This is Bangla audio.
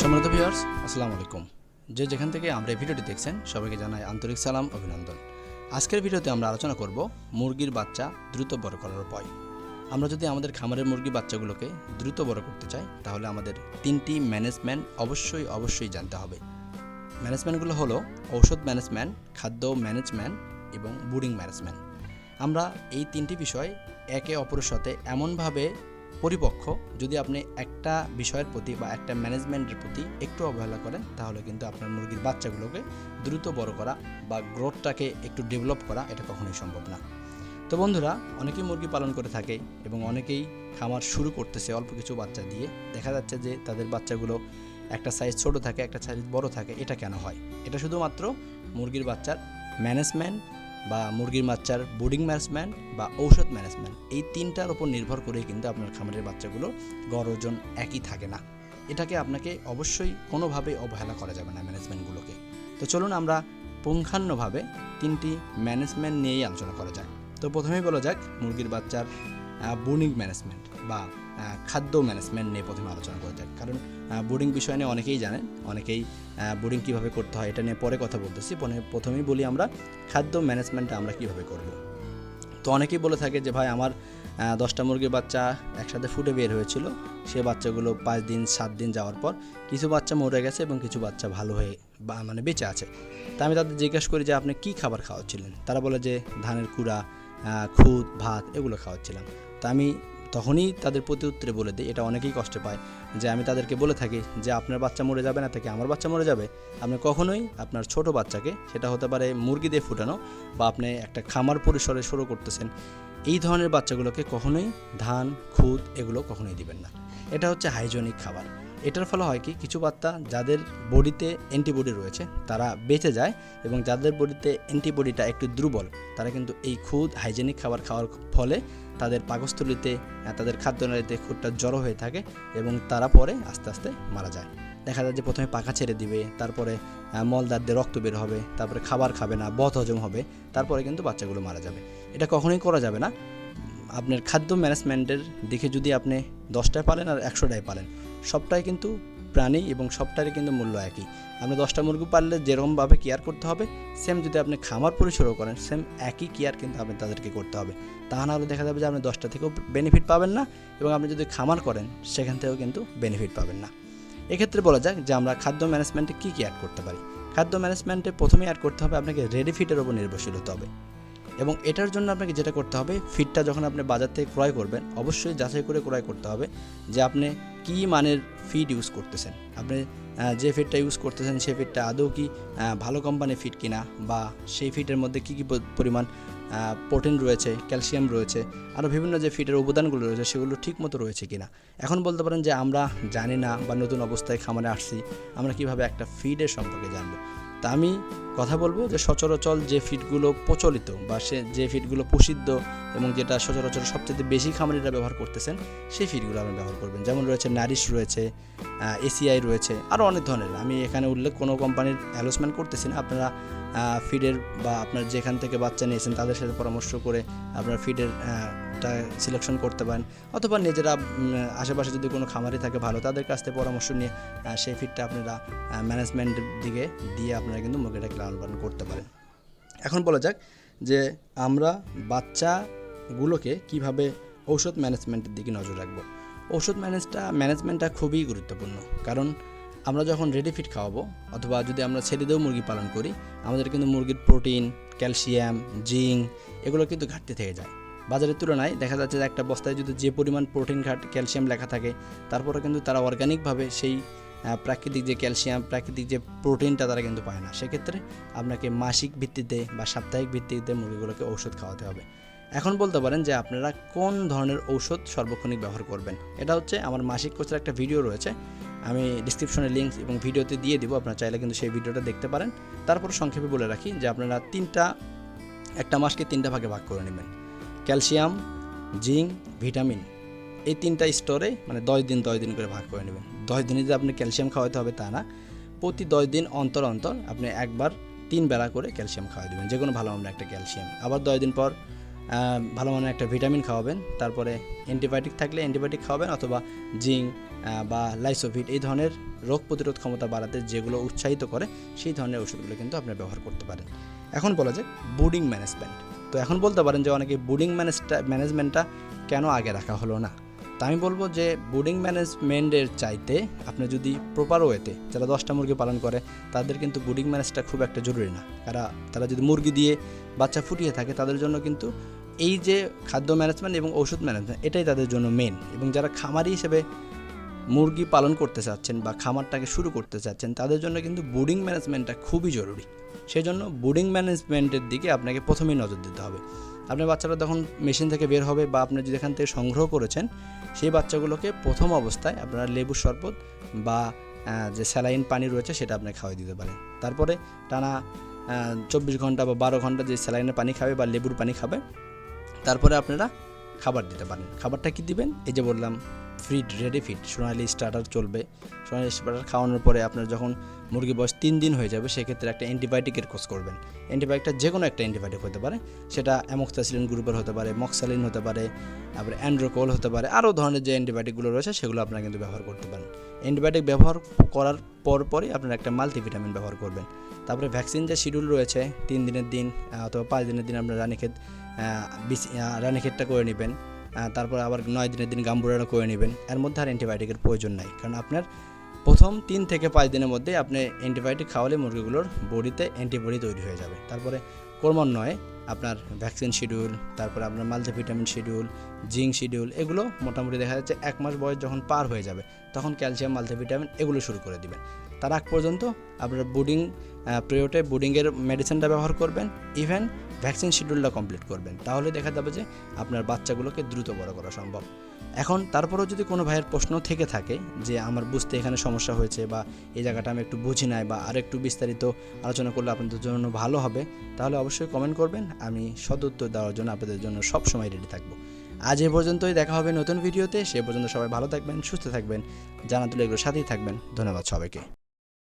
সম্মানিত ভিউয়ার্স আসসালামু আলাইকুম। যে যেখান থেকে আমরা এই ভিডিওটি দেখছেন, সবাইকে জানাই আন্তরিক সালাম, অভিনন্দন। আজকের ভিডিওতে আমরা আলোচনা করব মুরগির বাচ্চা দ্রুত বড় করার উপায়। আমরা যদি আমাদের খামারের মুরগি বাচ্চাগুলোকে দ্রুত বড় করতে চাই, তাহলে আমাদের তিনটি ম্যানেজমেন্ট অবশ্যই অবশ্যই জানতে হবে। ম্যানেজমেন্টগুলো হলো ঔষধ ম্যানেজমেন্ট খাদ্য ম্যানেজমেন্ট এবং বুডিং ম্যানেজমেন্ট আমরা এই তিনটি বিষয় একে অপরের সাথে এমনভাবে পরিপক্ষ যদি আপনি একটা বিষয়ের প্রতি বা একটা ম্যানেজমেন্টের প্রতি একটু অবহেলা করেন, তাহলে কিন্তু আপনার মুরগির বাচ্চাগুলোকে দ্রুত বড় করা বা গ্রোথটাকে একটু ডেভেলপ করা এটা কখনোই সম্ভব না। তো বন্ধুরা, অনেকেই মুরগি পালন করে থাকে এবং অনেকেই খামার শুরু করতেছে অল্প কিছু বাচ্চা দিয়ে। দেখা যাচ্ছে যে তাদের বাচ্চাগুলো একটা সাইজ ছোট থাকে, একটা সাইজ বড় থাকে, এটা কেন হয়? এটা শুধুমাত্র মুরগির বাচ্চার ম্যানেজমেন্ট বা মুরগির বাচ্চার বুডিং ম্যানেজমেন্ট বা ঔষধ ম্যানেজমেন্ট এই তিনটার উপর নির্ভর করেই কিন্তু আপনার খামারের বাচ্চাগুলো গড় ওজন একই থাকে না। এটাকে আপনাকে অবশ্যই কোনোভাবেই অবহেলা করা যাবে না ম্যানেজমেন্টগুলোকে তো চলুন আমরা পুঙ্খান্নভাবে তিনটি ম্যানেজমেন্ট নিয়েই আলোচনা করা যাক। তো প্রথমেই বলা যাক মুরগির বাচ্চার বুডিং ম্যানেজমেন্ট বা খাদ্য ম্যানেজমেন্ট নিয়ে প্রথমে আলোচনা করা যাক কারণ বোর্ডিং বিষয় নিয়ে অনেকেই জানেন, অনেকেই বোর্ডিং কীভাবে করতে হয় এটা নিয়ে পরে কথা বলতেছি। প্রথমেই বলি আমরা খাদ্য ম্যানেজমেন্টটা আমরা কীভাবে করব। তো অনেকেই বলে থাকে যে, ভাই, আমার দশটা মুরগির বাচ্চা একসাথে ফুটে বের হয়েছিল। সে বাচ্চাগুলো পাঁচ দিন, সাত দিন যাওয়ার পর কিছু বাচ্চা মরে গেছে এবং কিছু বাচ্চা ভালো হয়ে বা মানে বেঁচে আছে। তা আমি তাদের জিজ্ঞেস করি যে, আপনি কী খাবার খাওয়াচ্ছিলেন? তারা বলে যে, ধানের কুড়া খুদ, ভাত এগুলো খাওয়াচ্ছিলাম। তা আমি তখনই তাদের প্রতি উত্তরে বলে দেয়। এটা অনেকেই কষ্ট পায় যে আমি তাদেরকে বলে থাকি যে আপনার বাচ্চা মরে যাবে না থেকে আমার বাচ্চা মরে যাবে। আপনি কখনোই আপনার ছোট বাচ্চাকে, সেটা হতে পারে মুরগি দিয়ে ফুটানো বা আপনি একটা খামার পরিসরে শুরু করতেছেন, এই ধরনের বাচ্চাগুলোকে কখনোই ধান, খুদ এগুলো কখনোই দিবেন না। এটা হচ্ছে হাইজেনিক খাবার। এটার ফলে হয় কি, কিছু বাচ্চা যাদের বডিতে অ্যান্টিবডি রয়েছে, তারা বেঁচে যায় এবং যাদের বডিতে অ্যান্টিবডিটা একটু দুর্বল, তারা কিন্তু এই খুদ হাইজেনিক খাবার খাওয়ার ফলে তাদের পাকস্থলিতে তাদের খাদ্যনালীতে খুদটা জড়ো হয়ে থাকে এবং তারা পরে আস্তে আস্তে মারা যায়। দেখা যায় যে প্রথমে পাখা ছেড়ে দিবে, তারপরে মলদার দিয়ে রক্ত বের হবে, তারপরে খাবার খাবে না বধ হজম হবে, তারপরে কিন্তু বাচ্চাগুলো মারা যাবে। এটা কখনোই করা যাবে না। আপনার খাদ্য ম্যানেজমেন্টের দিকে যদি আপনি দশটায় পালেন আর একশোটায় পালেন, সবটাই কিন্তু প্রাণী এবং সবটারই কিন্তু মূল্য একই। আপনি দশটা মুরগি পাললে যেরকমভাবে কেয়ার করতে হবে সেম যদি আপনি খামার পরিসরও করেন সেম একই কেয়ার কিন্তু আপনি তাদেরকে করতে হবে। তা না হলে দেখা যাবে যে আপনি দশটা থেকেও বেনিফিট পাবেন না এবং আপনি যদি খামার করেন, সেখান থেকেও কিন্তু বেনিফিট পাবেন না। এক্ষেত্রে বলা যাক যে আমরা খাদ্য ম্যানেজমেন্টে কী কী অ্যাড করতে পারি। খাদ্য ম্যানেজমেন্টে প্রথমেই অ্যাড করতে হবে আপনাকে রেডি ফিটের উপর নির্ভরশীল হতে হবে। এবং এটার জন্য আপনাকে যেটা করতে হবে ফিডটা যখন আপনি বাজার থেকে ক্রয় করবেন, অবশ্যই যাচাই করে ক্রয় করতে হবে যে আপনি কী মানের ফিড ইউজ করতেছেন। আপনি যে ফিডটা ইউজ করতেছেন সেই ফিডটা আদৌ কি ভালো কোম্পানির ফিড কিনা বা সেই ফিডের মধ্যে কী কী পরিমাণ প্রোটিন রয়েছে, ক্যালসিয়াম রয়েছে, আরও বিভিন্ন যে ফিডের উপাদানগুলো রয়েছে সেগুলো ঠিকমতো রয়েছে কি না এখন বলতে পারেন যে আমরা জানি না বা নতুন অবস্থায় খামারে আসছি, আমরা কীভাবে একটা ফিডের সম্পর্কে জানব। তা আমি কথা বলব যে সচরাচর যে ফিডগুলো প্রচলিত বা সে যে ফিডগুলো প্রসিদ্ধ এবং যেটা সচরাচর সবচেয়ে বেশি খামারিরা ব্যবহার করতেছেন, সেই ফিডগুলো আপনি ব্যবহার করবেন। যেমন রয়েছে নারিশ রয়েছে এসিআই রয়েছে আরও অনেক ধরনের। আমি এখানে উল্লেখ কোনো কোম্পানির অ্যালোসমেন্ট করতেছি না। আপনারা ফিডের বা আপনার যেখান থেকে বাচ্চা নিয়েছেন তাদের সাথে পরামর্শ করে আপনার ফিডের টা সিলেকশন করতে পারেন। অথবা নিজেরা আশেপাশে যদি কোনো খামারি থাকে ভালো, তাদের কাছ থেকে পরামর্শ নিয়ে সেই ফিডটা আপনারা ম্যানেজমেন্টের দিকে দিয়ে আপনারা কিন্তু মুরগিটাকে লালন পালন করতে পারেন। এখন বলা যাক যে আমরা বাচ্চাগুলোকে কীভাবে ঔষধ ম্যানেজমেন্টের দিকে নজর রাখব। ঔষধ ম্যানেজটা ম্যানেজমেন্টটা খুবই গুরুত্বপূর্ণ। কারণ আমরা যখন রেডি ফিড খাওয়াবো, অথবা যদি আমরা ছেড়ে দিয়েও মুরগি পালন করি, আমাদের কিন্তু মুরগির প্রোটিন ক্যালসিয়াম জিঙ্ক এগুলো কিন্তু ঘাটতি থেকে যায়। বাজারের তুলনায় দেখা যাচ্ছে যে একটা বস্তায় যদি যে পরিমাণ প্রোটিন, ঘাট, ক্যালসিয়াম লেখা থাকে, তারপরে কিন্তু তারা অর্গানিকভাবে সেই প্রাকৃতিক যে ক্যালসিয়াম, প্রাকৃতিক যে প্রোটিনটা তারা কিন্তু পায় না। সেক্ষেত্রে আপনাকে মাসিক ভিত্তিতে বা সাপ্তাহিক ভিত্তিতে মুরগিগুলোকে ঔষধ খাওয়াতে হবে। এখন বলতে পারেন যে আপনারা কোন ধরনের ঔষধ সর্বক্ষণিক ব্যবহার করবেন? এটা হচ্ছে আমার মাসিক কোচের একটা ভিডিও রয়েছে। আমি ডিসক্রিপশনে লিঙ্ক এবং ভিডিওতে দিয়ে দিব, আপনারা চাইলে কিন্তু সেই ভিডিওটা দেখতে পারেন। তারপর সংক্ষেপে বলে রাখি যে আপনারা তিনটা, একটা মাসকে তিনটা ভাগে ভাগ করে নেবেন। ক্যালসিয়াম, জিঙ্ক, ভিটামিন, এই তিনটা স্টোরে মানে দশ দিন দশ দিন করে ভাগ করে নেবেন। দশ দিনে যে আপনি ক্যালসিয়াম খাওয়াতে হবে তা না, প্রতি দশ দিন অন্তর অন্তর আপনি একবার তিন বেলা করে ক্যালসিয়াম খাওয়া দেবেন, যে কোনো ভালো আমরা একটা ক্যালসিয়াম। আবার দশ দিন পর ভালো মানের একটা ভিটামিন খাওয়াবেন, তারপরে অ্যান্টিবায়োটিক থাকলে অ্যান্টিবায়োটিক খাওয়াবেন অথবা জিঙ্ক বা লাইসোভিট এই ধরনের রোগ প্রতিরোধ ক্ষমতা বাড়াতে যেগুলো উৎসাহিত করে, সেই ধরনের ওষুধগুলো কিন্তু আপনি ব্যবহার করতে পারেন। এখন বলা যাক, বুডিং ম্যানেজমেন্ট। তো এখন বলতে পারেন যে অনেকে বুডিং ম্যানেজটা, ম্যানেজমেন্টটা কেন আগে রাখা হলো না? তা আমি বলব যে বুডিং ম্যানেজমেন্টের চাইতে আপনি যদি প্রপার ওয়েতে যারা দশটা মুরগি পালন করে, তাদের কিন্তু বুডিং ম্যানেজটা খুব একটা জরুরি না। কারা, তারা যদি মুরগি দিয়ে বাচ্চা ফুটিয়ে থাকে, তাদের জন্য কিন্তু এই যে খাদ্য ম্যানেজমেন্ট এবং ওষুধ ম্যানেজমেন্ট, এটাই তাদের জন্য মেন এবং যারা খামারি হিসেবে মুরগি পালন করতে চাচ্ছেন বা খামারটাকে শুরু করতে চাচ্ছেন, তাদের জন্য কিন্তু বুডিং ম্যানেজমেন্টটা খুবই জরুরি। সেই জন্য বুডিং ম্যানেজমেন্টের দিকে আপনাকে প্রথমেই নজর দিতে হবে। আপনার বাচ্চাটা যখন মেশিন থেকে বের হবে বা আপনি যদি এখান থেকে সংগ্রহ করেছেন, সেই বাচ্চাগুলোকে প্রথম অবস্থায় আপনারা লেবুর শরবত বা যে স্যালাইন পানি রয়েছে সেটা আপনি খাওয়াই দিতে পারেন। তারপরে টানা চব্বিশ ঘণ্টা বা বারো ঘণ্টা যে স্যালাইনের পানি খাবে বা লেবুর পানি খাবে, তারপরে আপনারা খাবার দিতে পারেন। খাবারটা কি দিবেন? এই যে বললাম feed ready feed Sonali starter চলবে। সোনালি স্টার্টার খাওয়ানোর পরে আপনার যখন মুরগি বয়স তিন দিন হয়ে যাবে, সেক্ষেত্রে একটা অ্যান্টিবায়োটিকের কোর্স করবেন। অ্যান্টিবায়োটিকটা যে কোনো একটা অ্যান্টিবায়োটিক হতে পারে। সেটা অ্যামোক্সাসিলিন গ্রুপের হতে পারে মক্সালিন হতে পারে, তারপরে অ্যান্ড্রোকোল হতে পারে আরও ধরনের যে অ্যান্টিবায়োটিকগুলো রয়েছে, সেগুলো আপনারা কিন্তু ব্যবহার করতে পারেন। অ্যান্টিবায়োটিক ব্যবহার করার পর পরই আপনারা একটা মাল্টিভিটামিন ব্যবহার করবেন। তারপরে ভ্যাকসিন যে শিডিউল রয়েছে, তিন দিনের দিন অথবা পাঁচ দিনের দিন আপনার রানীক্ষেত রানীক্ষেতটা করে নেবেন। তারপর আবার নয় দিনের দিন গাম্বুরাটা করে নেবেন। এর মধ্যে আর অ্যান্টিবায়োটিকের প্রয়োজন নাই। কারণ আপনার প্রথম তিন থেকে পাঁচ দিনের মধ্যে আপনি অ্যান্টিবায়োটিক খাওয়ালে মুরগিগুলোর বডিতে অ্যান্টিবডি তৈরি হয়ে যাবে। তারপরে ক্রমান্বয়ে আপনার ভ্যাকসিন শিডিউল, তারপরে আপনার মাল্টিভিটামিন শিডিউল, জিঙ্ক শিডিউল, এগুলো মোটামুটি দেখা যাচ্ছে এক মাস বয়স যখন পার হয়ে যাবে, তখন ক্যালসিয়াম, মাল্টিভিটামিন এগুলো শুরু করে দিবেন। তার আগ পর্যন্ত আপনার বুডিং প্রিয়টে বুডিংয়ের মেডিসিনটা ব্যবহার করবেন ইভেন ভ্যাকসিন শিডিউলটা কমপ্লিট করবেন। তাহলে দেখা যাবে যে আপনার বাচ্চাগুলোকে দ্রুত বড় করা সম্ভব। এখন তারপরেও যদি কোনো ভাইয়ের প্রশ্ন থেকে থাকে যে আমার বুঝতে এখানে সমস্যা হয়েছে বা এই জায়গাটা আমি একটু বুঝি নাই বা আর একটু বিস্তারিত আলোচনা করলে আপনাদের জন্য ভালো হবে, তাহলে অবশ্যই কমেন্ট করবেন। আমি সদুত্তর দেওয়ার জন্য আপনাদের জন্য সব সময় রেডি থাকব। আজ এ পর্যন্তই দেখা হবে নতুন ভিডিওতে সে পর্যন্ত সবাই ভালো থাকবেন, সুস্থ থাকবেন, জানাতুল এগুলোর সাথেই থাকবেন। ধন্যবাদ সবাইকে।